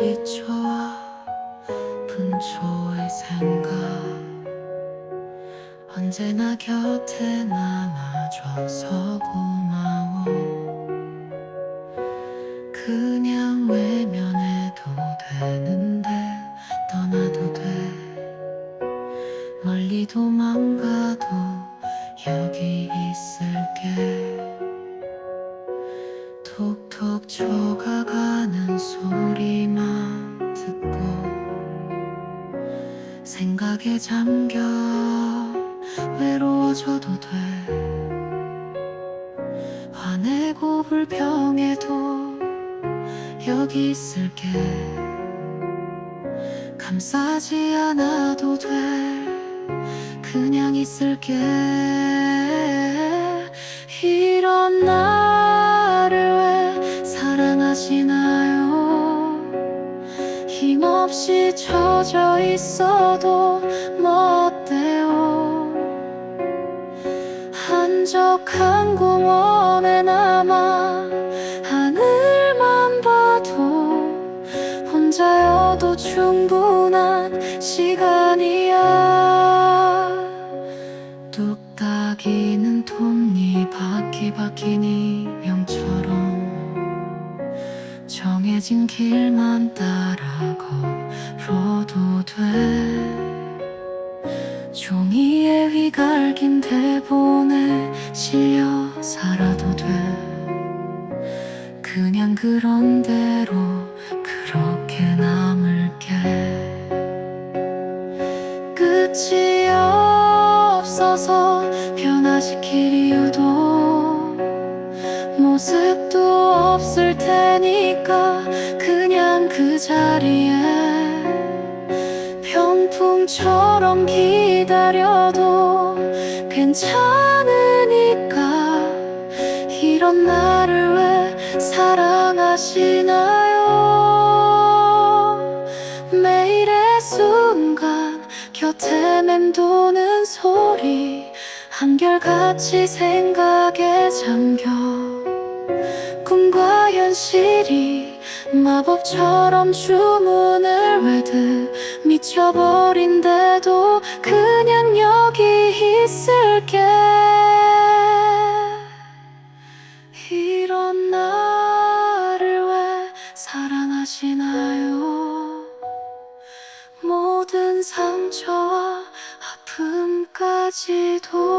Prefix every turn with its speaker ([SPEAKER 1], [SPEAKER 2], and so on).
[SPEAKER 1] 지쳐와 분초의 생각. 언제나 곁에 남아줘서 고마워. 그냥 외면해도 되는데 떠나도 돼. 멀리 도망가도 여기 있을게. 톡 톡 쳐가가는 소리만 듣고 생각에 잠겨 외로워져도 돼. 화내고 불평해도 여기 있을게. 감싸지 않아도 돼. 그냥 있을게. 왜 사랑하시나요. 힘없이 젖어 있어도 뭐 어때요? 한적한 공원에 남아 하늘만 봐도 혼자여도 충분한 시간이야. 뚝딱이는 톱니 바퀴 인 정해진 길만 따라 걸어도 돼. 종이에 휘갈긴 대본에 실려 살아도 돼. 그냥 그런 대로 그렇게 남을게. 끝이 없어서 변화시킬 이유도 모습도 없을 테니까 그냥 그 자리에 병풍처럼 기다려도 괜찮으니까. 이런 나를 왜 사랑하시나요? 매일의 순간 곁에 맴도는 소리 한결같이 생각에 잠겨 현실이 마법처럼 주문을 외듯 미쳐버린데도 그냥 여기 있을게. 이런 나를 왜 사랑하시나요? 모든 상처와 아픔까지도